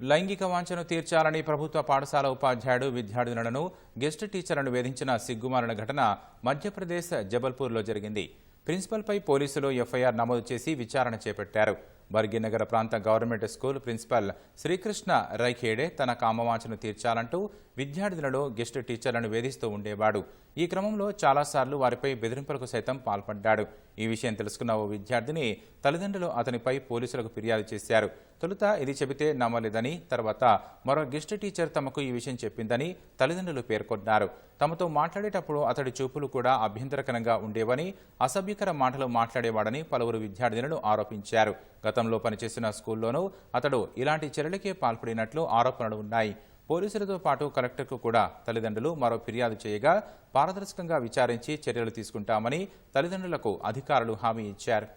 లైంగిక వాంఛను తీర్చాలని ప్రభుత్వ పాఠశాల ఉపాధ్యాయుడు విద్యార్థినులను గెస్ట్ టీచర్లను వేధించిన సిగ్గుమాలిన ఘటన మధ్యప్రదేశ్ జబల్పూర్లో జరిగింది. ప్రిన్సిపల్పై పోలీసులు ఎఫ్ఐఆర్ నమోదు చేసి విచారణ చేపట్టారు. బర్గినగర ప్రాంత government school principal Srikrishna Raikhede తన కామవాంఛను తీర్చాలంటూ విద్యార్థులలో గెస్ట్ టీచర్లను వేధిస్తూ ఉండేవాడు. ఈ క్రమంలో చాలాసార్లు వారిపై బెదిరింపులకు సైతం పాల్పడ్డాడు. ఈ విషయం తెలుసుకున్న ఓ విద్యార్థిని తల్లిదండ్రులు అతనిపై పోలీసులకు ఫిర్యాదు చేశారు. తొలుత ఇది చెబితే నమ్మలేదని తర్వాత మరో గెస్ట్ టీచర్ తమకు ఈ విషయం చెప్పిందని తల్లిదండ్రులు పేర్కొన్నారు. తమతో మాట్లాడేటప్పుడు అతడి చూపులు కూడా అభ్యంతరకరంగా ఉండేవని అసభ్యకర మాటలు మాట్లాడేవాడని పలువురు విద్యార్థినులు ఆరోపించారు. గతంలో పనిచేసిన స్కూల్లోనూ అతడు ఇలాంటి చర్యలకే పాల్పడినట్లు ఆరోపణలు ఉన్నాయి. పోలీసులతో పాటు కలెక్టర్కు కూడా తల్లిదండ్రులు మరో ఫిర్యాదు చేయగా పారదర్శకంగా విచారించి చర్యలు తీసుకుంటామని తల్లిదండ్రులకు అధికారులు హామీ ఇచ్చారు.